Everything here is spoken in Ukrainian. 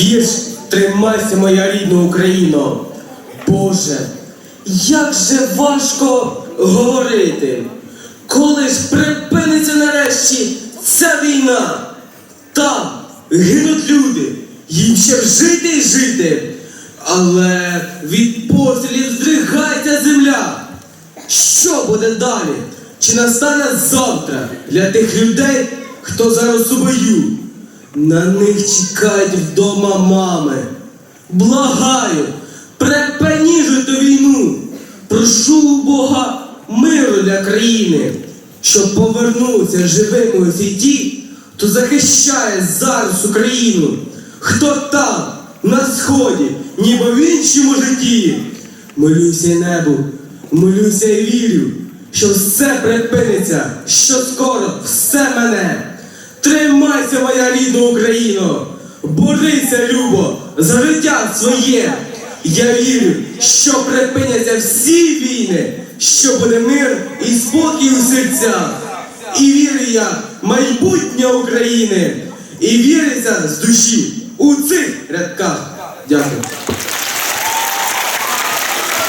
Вірш Тримайся, моя рідна Україно. Боже, як же важко говорити, коли ж припиниться нарешті ця війна. Там гинуть люди, їм ще жити і жити. Але від пострілів здригається земля. Що буде далі? Чи настане завтра для тих людей, хто зараз у бою? На них чекають вдома мами. Благаю, припиніть ту війну. Прошу у Бога миру для країни, щоб повернуться живими усі ті, хто захищає зараз Україну. Хто там, на сході, ніби в іншому житті. Молюся небу, молюся і вірю, що все припиниться, що скоро все мене. Тримайся, моя рідна Україно! Борися, Любо, за життя своє! Я вірю, що припиняться всі війни, що буде мир і спокій у серцях. І вірю я майбутнє України, і віриться з душі у цих рядках. Дякую.